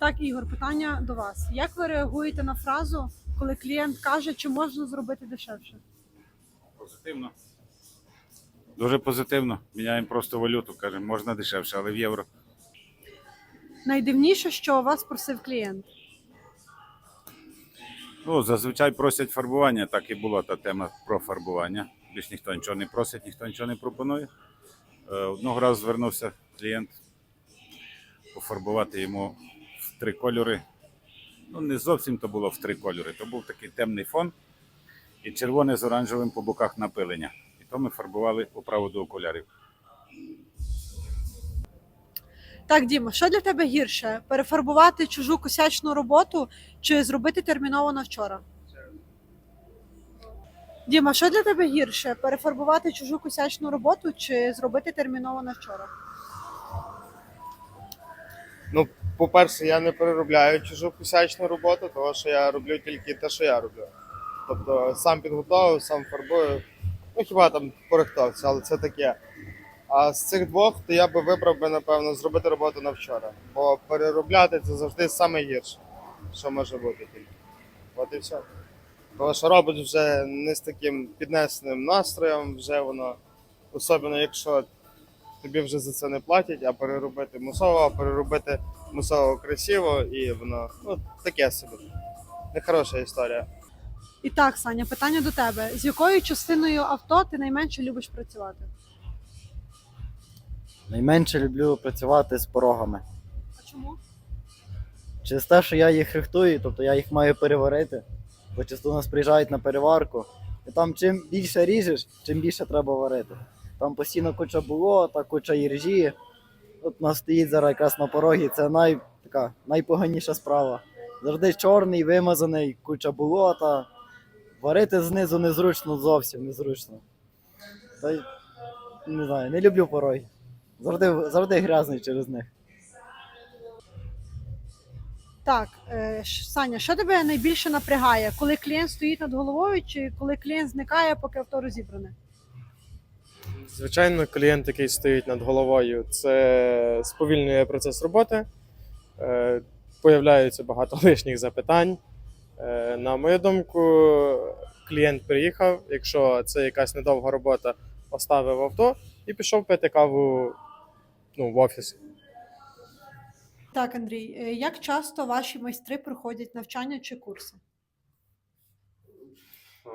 Так, Ігор, питання до вас. Як ви реагуєте на фразу, коли клієнт каже, чи можна зробити дешевше? Позитивно. Дуже позитивно. Міняємо просто валюту. Кажемо, можна дешевше, але в євро. Найдивніше, що у вас просив клієнт. Ну, зазвичай просять фарбування, так і була та тема про фарбування. Більш ніхто нічого не просить, ніхто нічого не пропонує. Е, Одного разу звернувся клієнт пофарбувати йому три кольори. Ну, не зовсім то було в три кольори. То був такий темний фон і червоне з оранжевим по боках напилення. І то ми фарбували по проводу окулярів. Так, Діма, що для тебе гірше? Перефарбувати чужу косячну роботу чи зробити терміново на вчора? Діма, що для тебе гірше? Перефарбувати чужу косячну роботу чи зробити терміново вчора? Ну, по-перше, я не переробляю чужу косячну роботу, тому що я роблю тільки те, що я роблю. Тобто сам підготовив, сам фарбую. Ну, хіба там порихтовці, але це таке. А з цих двох, то я би вибрав би, напевно, зробити роботу на вчора. Бо переробляти це завжди саме гірше, що може бути тільки. От і все. Тому що робиш вже не з таким піднесеним настроєм, вже воно, особливо якщо тобі вже за це не платять, а переробити мусово, а переробити мусово красиво, і воно ну, таке собі. Нехороша історія. І так, Саня, питання до тебе: з якою частиною авто ти найменше любиш працювати? Найменше люблю працювати з порогами. А чому? Через те, що я їх рихтую, тобто я їх маю переварити. Бо часто у нас приїжджають на переварку. І там чим більше ріжеш, чим більше треба варити. Там постійно куча болота, куча іржі. От нас стоїть зараз якраз на порогі, це най, така, найпоганіша справа. Завжди чорний, вимазаний, куча болота. Варити знизу незручно зовсім незручно. Та не знаю, не люблю пороги. Завжди, завжди грязний через них. Так, е, Саня, що тебе найбільше напрягає, коли клієнт стоїть над головою, чи коли клієнт зникає, поки авто розібране? Звичайно, клієнт, який стоїть над головою, це сповільнює процес роботи. Е, Появляється багато лишніх запитань. Е, На мою думку, клієнт приїхав, якщо це якась недовга робота, поставив авто і пішов пити каву ну, в офіс. Так, Андрій, е, як часто ваші майстри проходять навчання чи курси? Е,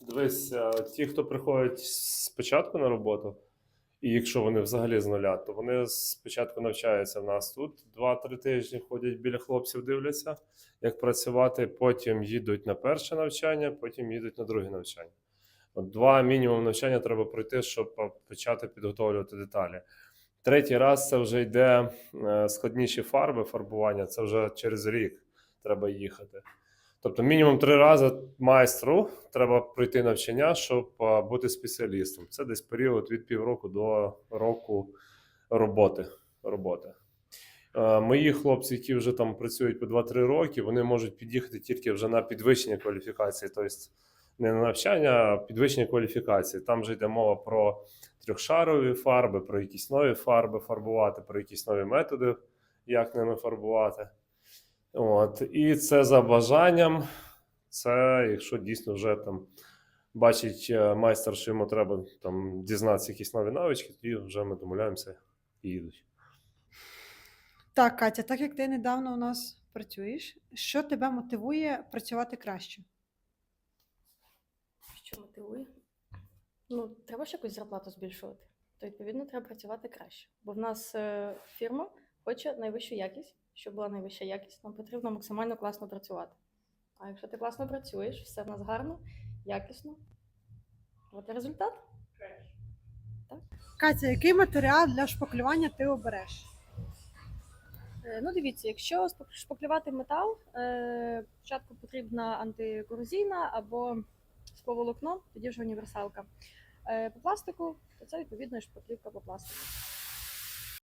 Дивись, е, ті, хто приходять спочатку на роботу, і якщо вони взагалі з нуля, то вони спочатку навчаються в нас тут. Два-три тижні ходять біля хлопців, дивляться, як працювати. Потім їдуть на перше навчання, потім їдуть на друге навчання. От два мінімум навчання треба пройти, щоб е, почати підготовлювати деталі. Третій раз це вже йде складніші фарби, фарбування, це вже через рік треба їхати. Тобто, мінімум три рази майстру треба пройти навчання, щоб бути спеціалістом. Це десь період від півроку до року роботи. роботи. Мої хлопці, які вже там працюють по 2-3 роки, вони можуть під'їхати тільки вже на підвищення кваліфікації, тобто не на навчання, а підвищення кваліфікації. Там вже йде мова про трьохшарові фарби, про якісь нові фарби фарбувати, про якісь нові методи, як ними фарбувати. От, і це за бажанням. Це якщо дійсно вже там бачить е, майстер, що йому треба там дізнатися якісь нові навички, тоді вже ми домовляємося і їдуть. Так, Катя, так як ти недавно у нас працюєш, що тебе мотивує працювати краще? Що мотивує? Ну, треба ж якусь зарплату збільшувати. То, відповідно, треба працювати краще. Бо в нас е, фірма хоче найвищу якість. Щоб була найвища якість, нам потрібно максимально класно працювати. А якщо ти класно працюєш, все в нас гарно, якісно. От і результат. Катя, який матеріал для шпаклювання ти обереш? Е, Ну, дивіться, якщо шпаклювати метал, е, спочатку потрібна антикорозійна або скловолокно, тоді вже універсалка. Е, По пластику, то це відповідно шпаклівка по пластику.